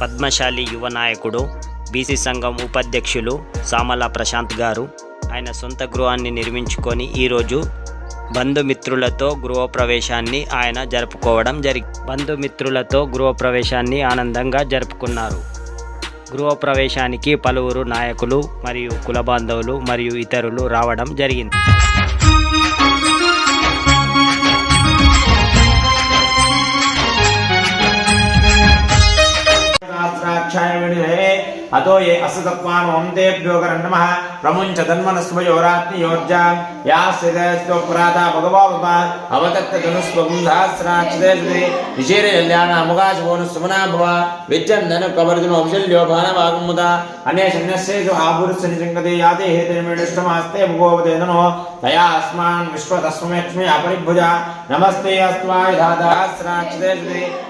పద్మశాలి యువ నాయకుడు బీసీ సంఘం ఉపాధ్యక్షులు సామల ప్రశాంత్ గారు. ఆయన సొంత గృహాన్ని నిర్మించుకొని ఈరోజు బంధుమిత్రులతో గృహప్రవేశాన్ని ఆయన జరుపుకోవడం జరిగి బంధుమిత్రులతో గృహప్రవేశాన్ని ఆనందంగా జరుపుకున్నారు. గృహప్రవేశానికి పలువురు నాయకులు మరియు కుల బాంధవులు మరియు ఇతరులు రావడం జరిగింది. అతో ఏ అసతత్వాన్ ఓం దేభ్యోగరం నమ ಪ್ರಮುಂಚ ತನ್ಮನಸ್ವಯೋರಾತ್ಮಿಯೋರ್ಜಾ ಯಾ ಸ್ಥಿತೆ ಸ್ವಪುರಾತ ಭಗವಾಪ ಅವತಕ್ತ ಧನುಸ್ವಬುಂಧಾಸ್ರಾಕ್ಷಿತೆ ವಿಶೇರೆ ಕಲ್ಯಾಣ ಅಮುಗಾಶೋನು ಸುಮನಾಭವ ವಿಜ್ಜಂದನು ಕವರ್ಜುನು ಔಷಲ್ಯೋ ಭಾನವಾಗುಮುದ ಅನೇ ಶನ್ಯಸ್ಸೇತು ಆಭುರುಸ್ಸ ನಿಜಂಗತೆ ಯಾತೆ ಹೇತೇಮೇಷ್ಟಮಾಸ್ತೆ ಮುಗೋಪತೆ ನೋ ತಯಾ ಅಸ್ಮಾನ್ ವಿಶ್ವತಸ್ವಮೇಕ್ಷ್ಮಿ ಅಪರಿಭುಜ ನಮಸ್ತೆ ಅಸ್ವಾಯ ಧಾದಾಸ್ರಾಕ್ಷಿತೆ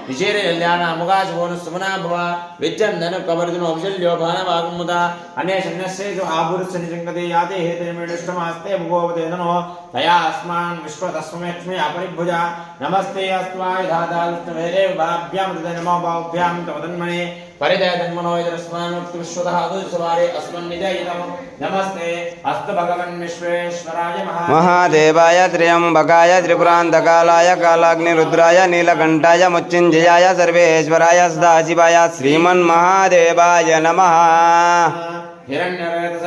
ವಿಶೇರೆ ಕಲ್ಯಾಣ ಅಮುಗಾಶೋನು ಸುಮನಾಭವ ವಿಜ್ಜಂದನು ಕವರ್ಜುನು ಔಷಲ್ಯೋ ಭಾನವಾಗುಮುದ ಅನೇ ಶನ್ಯಸ್ಸೇತು ಆಭುರುಸ್ಸ जङ्गते याते हेतिर्मिष्टमास्ते भुगोपते ननो तया अस्मान् विश्वतस्ममेक्ष्मे अपरिभुजा। नमस्ते अस्त्वाय धाताविष्णुवेदेव भाभ्यां हृदय नमो भाभ्यां तवदन्मने। परिदय तन्मनो यदस्मान्मुक्ति विश्वतः अदुसवारे अस्मन्निदयितं नमस्ते अस्तु भगवन् विश्वेश्वराय महा महादेवाय त्र्यम्बकाय त्रिपुरान्तकालाय कालाग्निरुद्राय नीलकण्ठाय मुच्चिञ्जयाय सर्वेश्वराय सदाशिवाय श्रीमन्महादेवाय नमः। हिरण्यरेतसे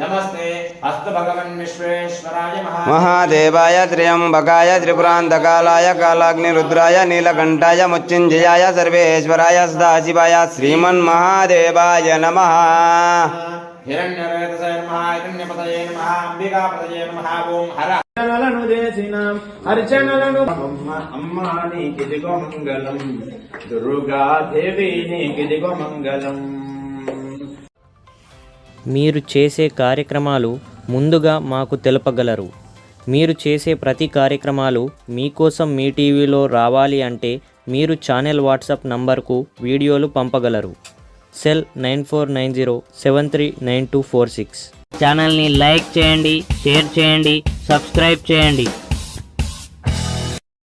नमस्ते महादेवाय त्र्यंबकाय त्रिपुरान्तकालाय कालाग्निरुद्राय नीलकण्ठाय मुच्चिञ्जयाय सर्वेश्वराय सदाशिवाय श्रीमन्महादेवाय नमः। మీరు చేసే కార్యక్రమాలు ముందుగా మాకు తెలుపగలరు. మీరు చేసే ప్రతి కార్యక్రమాలు మీకోసం మీ టీవీలో రావాలి అంటే మీరు ఛానల్ వాట్సాప్ నంబర్కు వీడియోలు పంపగలరు. Cell nine four nine zero seven three nine two four six. ఛానల్ని లైక్ చేయండి షేర్ చేయండి సబ్స్క్రైబ్ చేయండి.